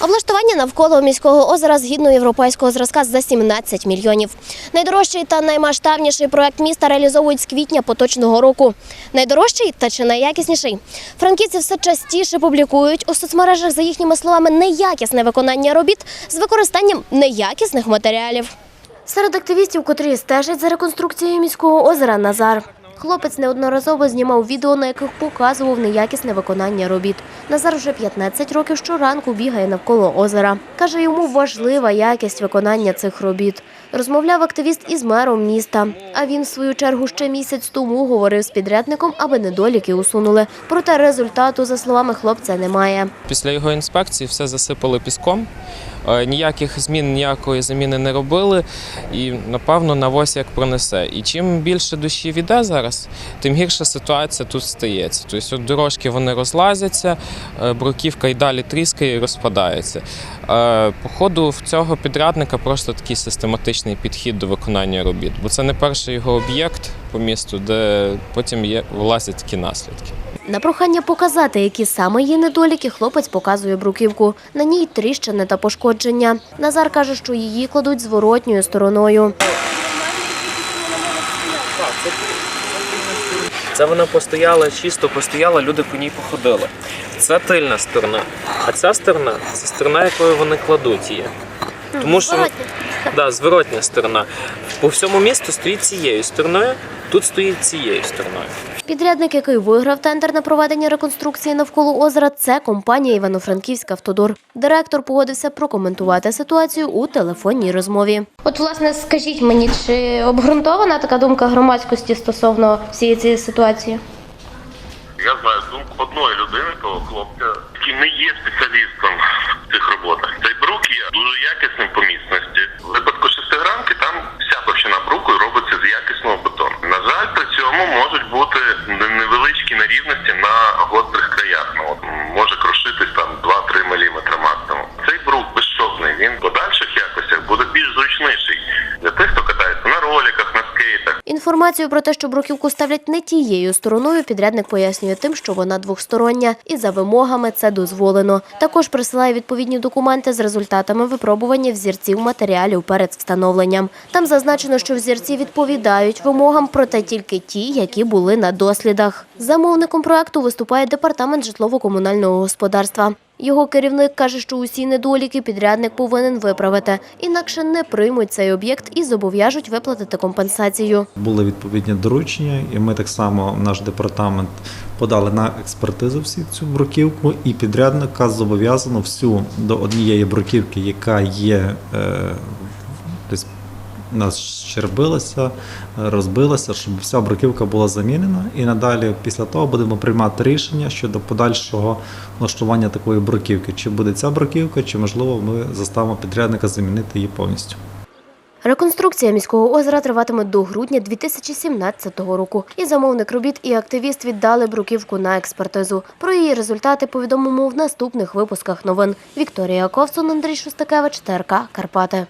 Облаштування навколо міського озера згідно європейського зразка за 17 мільйонів. Найдорожчий та наймасштабніший проект міста реалізовують з квітня поточного року. Найдорожчий та чи найякісніший? Франківці все частіше публікують у соцмережах за їхніми словами неякісне виконання робіт з використанням неякісних матеріалів. Серед активістів, котрі стежать за реконструкцією міського озера, Назар. Хлопець неодноразово знімав відео, на яких показував неякісне виконання робіт. Назар вже 15 років щоранку бігає навколо озера. Каже, йому важлива якість виконання цих робіт. Розмовляв активіст із мером міста. А він, в свою чергу, ще місяць тому говорив з підрядником, аби недоліки усунули. Проте результату, за словами хлопця, немає. Після його інспекції все засипали піском. Е, Ніяких змін, ніякої заміни не робили, і напевно навось як пронесе. І чим більше душі віде зараз, тим гірша ситуація тут стається. Тобто дорожки вони розлазяться, е, бруківка і далі тріскає і розпадається. Е, По ходу в цього підрядника просто такий систематичний підхід до виконання робіт, бо це не перший його об'єкт по місту, де потім є вилазять такі наслідки. На прохання показати, які саме є недоліки, хлопець показує бруківку. На ній тріщини та пошкодження. Назар каже, що її кладуть зворотньою стороною. Це вона постояла, чисто постояла, люди по ній походили. Це тильна сторона. А ця сторона це сторона, якою вони кладуть її. Тому що да, зворотня сторона. По всьому місту стоїть цією стороною, тут стоїть цією стороною. Підрядник, який виграв тендер на проведення реконструкції навколо озера, це компанія Івано-Франківська Автодор. Директор погодився прокоментувати ситуацію у телефонній розмові. От, власне, скажіть мені, чи обґрунтована така думка громадськості стосовно всієї цієї ситуації? Я знаю думку одної людини, того хлопця, який не є спеціалістом в цих роботах. Цей брук невеличкі нерівності на Інформацію про те, що бруківку ставлять не тією стороною, підрядник пояснює тим, що вона двохстороння, і за вимогами це дозволено. Також присилає відповідні документи з результатами випробування взірців матеріалів перед встановленням. Там зазначено, що взірці відповідають вимогам, проте тільки ті, які були на дослідах. Замовником проекту виступає департамент житлово-комунального господарства. Його керівник каже, що усі недоліки підрядник повинен виправити, інакше не приймуть цей об'єкт і зобов'яжуть виплатити компенсацію. Були відповідні доручення, і ми так само, наш департамент, подали на експертизу всі цю бруківку, і підрядника зобов'язано всю до однієї бруківки, яка є е, десь щербилася, розбилася, щоб вся бруківка була замінена. І надалі після того будемо приймати рішення щодо подальшого влаштування такої бруківки. Чи буде ця бруківка, чи можливо ми заставимо підрядника замінити її повністю. Реконструкція міського озера триватиме до грудня 2017 року. І замовник робіт, і активіст віддали бруківку на експертизу. Про її результати повідомимо в наступних випусках новин. Вікторія Ковсон, Андрій Шостакевич, ТРК Карпати.